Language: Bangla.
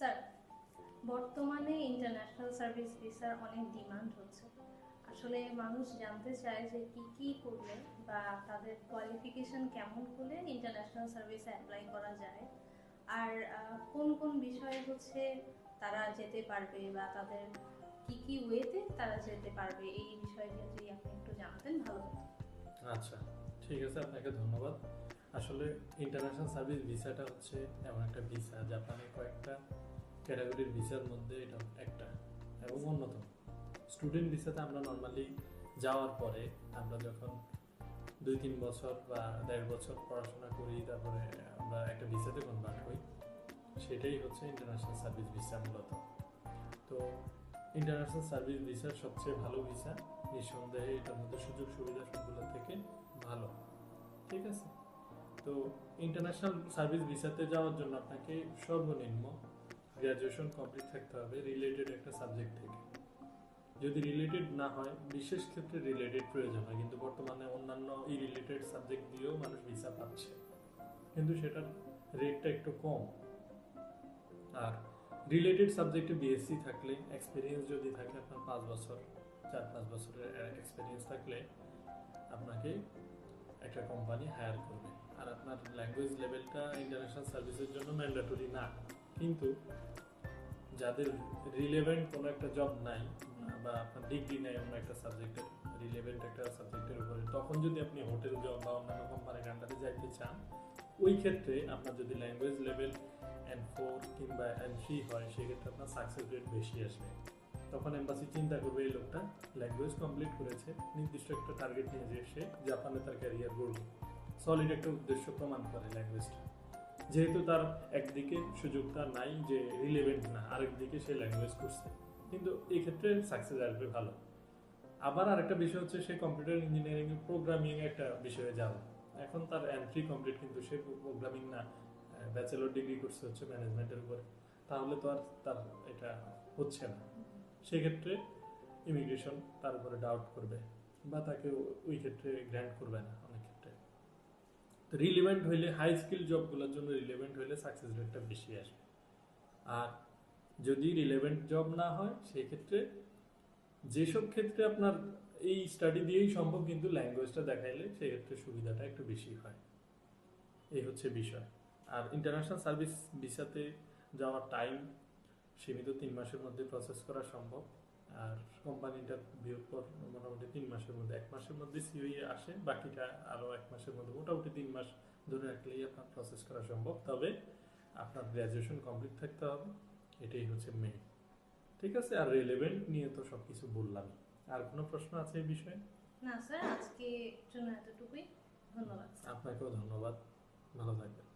স্যার, বর্তমানে ইন্টারন্যাশনাল সার্ভিস ভিসার অনেক ডিমান্ড হচ্ছে। আসলে মানুষ জানতে চায় যে কি কি করলে বা তাদের কোয়ালিফিকেশন কেমন হলে ইন্টারন্যাশনাল সার্ভিসে অ্যাপ্লাই করা যায়। আর কোন কোন বিষয়ে হচ্ছে তারা যেতে পারবে বা তাদের কি কি ওয়েতে তারা যেতে পারবে, এই বিষয়গুলো যদি আপনি একটু জানতেন, ভালো হতো। আচ্ছা ঠিক আছে, আপনাকে ধন্যবাদ। আসলে ইন্টারন্যাশনাল সার্ভিস ভিসাটা হচ্ছে এমন একটা ভিসা জাপানে কয়েকটা ক্যাটাগরির ভিসার মধ্যে এটা একটা এবং অন্যতম। স্টুডেন্ট ভিসাতে আমরা নর্মালি যাওয়ার পরে আমরা যখন দুই তিন বছর বা দেড় বছর পড়াশোনা করি, তারপরে আমরা একটা ভিসাতে কনভার্ট হই, সেটাই হচ্ছে ইন্টারন্যাশনাল সার্ভিস ভিসা মূলত। তো ইন্টারন্যাশনাল সার্ভিস ভিসার সবচেয়ে ভালো ভিসা নিঃসন্দেহে এটার মধ্যে সুযোগ সুবিধা সবগুলো থেকে ভালো। ঠিক আছে? তো ইন্টারন্যাশনাল সার্ভিস ভিসাতে যাওয়ার জন্য আপনাকে সর্বনিম্ন গ্র্যাজুয়েশন কমপ্লিট থাকতে হবে রিলেটেড একটা সাবজেক্ট থেকে। যদি রিলেটেড না হয়, বিশেষ ক্ষেত্রে রিলেটেড প্রয়োজন হয়, কিন্তু বর্তমানে অন্যান্য এই রিলেটেড সাবজেক্ট দিয়েও মানুষ ভিসা পাচ্ছে। কিন্তু সেটার রেটটা একটু কম। আর রিলেটেড সাবজেক্টে বিএসসি থাকলে এক্সপিরিয়েন্স যদি থাকে আপনার পাঁচ বছর, চার পাঁচ বছরের এক্সপিরিয়েন্স থাকলে আপনাকে একটা কোম্পানি হায়ার করবে। আর আপনার ল্যাঙ্গুয়েজ লেভেলটা ইন্টারন্যাশনাল সার্ভিসের জন্য ম্যান্ডেটরি না। কিন্তু যাদের রিলেভেন্ট কোনো একটা জব নাই বা আপনার ডিগ্রি নেই, অন্য একটা সাবজেক্টের রিলেভেন্ট একটা সাবজেক্টের উপরে, তখন যদি আপনি হোটেল জব বা অন্যান্য কোম্পানির আন্ডারে যাইতে চান, ওই ক্ষেত্রে আপনার যদি ল্যাঙ্গুয়েজ লেভেল এন ফোর কিংবা এন থ্রি হয়, সেক্ষেত্রে আপনার সাকসেস রেট বেশি আসবে। তখন এম্বাসি চিন্তা করবে, এই লোকটা ল্যাঙ্গুয়েজ কমপ্লিট করেছে, নির্দিষ্ট একটা টার্গেট নিয়ে যে সে জাপানে তার ক্যারিয়ার গড়বে। সলিড একটা উদ্দেশ্য প্রমাণ করে ল্যাঙ্গুয়েজটা যেহেতু তার একদিকে সুযোগটা নাই যে রিলেভেন্ট না, আরেকদিকে সে ল্যাঙ্গুয়েজ করছে। কিন্তু এই ক্ষেত্রে সাকসেস আসবে ভালো। আবার আরেকটা বিষয় হচ্ছে সে কম্পিউটার ইঞ্জিনিয়ারিং প্রোগ্রামিং একটা বিষয়ে যাবে এখন তার এন্ট্রি কমপ্লিট কিন্তু সে প্রোগ্রামিং না ব্যাচেলর ডিগ্রি করছে হচ্ছে ম্যানেজমেন্টের উপরে। তাহলে তো আর তার এটা হচ্ছে না। সেক্ষেত্রে ইমিগ্রেশন তার উপরে ডাউট করবে বা তাকে ওই ক্ষেত্রে গ্র্যান্ট করবে না। রিলেভেন্ট হইলে হাই স্কিল জবগুলোর জন্য রিলেভেন্ট হইলে সাকসেস রেটটা বেশি আসবে। আর যদি রিলেভেন্ট জব না হয় সেই ক্ষেত্রে যেসব ক্ষেত্রে আপনার এই স্টাডি দিয়েই সম্ভব, কিন্তু ল্যাঙ্গুয়েজটা দেখাইলে সেই ক্ষেত্রে সুবিধাটা একটু বেশি হয়। এই হচ্ছে বিষয়। আর ইন্টারন্যাশনাল সার্ভিস ভিসাতে যাওয়ার টাইম সীমিত তিন মাসের মধ্যে প্রসেস করা সম্ভব। আর কোম্পানিটা পর মোটামুটি তিন মাসের মধ্যে এক মাসের মধ্যে সিওই আসে বাকিটা আরও এক মাসের মধ্যে মোটামুটি তিন মাস ধরে রাখলেই আপনার প্রসেস করা সম্ভব। তবে আপনার গ্র্যাজুয়েশন কমপ্লিট থাকতে হবে এটাই হচ্ছে মেইন ঠিক আছে? আর রিলেভেন্ট নিয়ে তো সব কিছু বললামই আর কোনো প্রশ্ন আছে এই বিষয়ে? না স্যার আজকে জন্য এতটুকুই। ধন্যবাদ। আপনাকেও ধন্যবাদ। ভালো থাকবেন।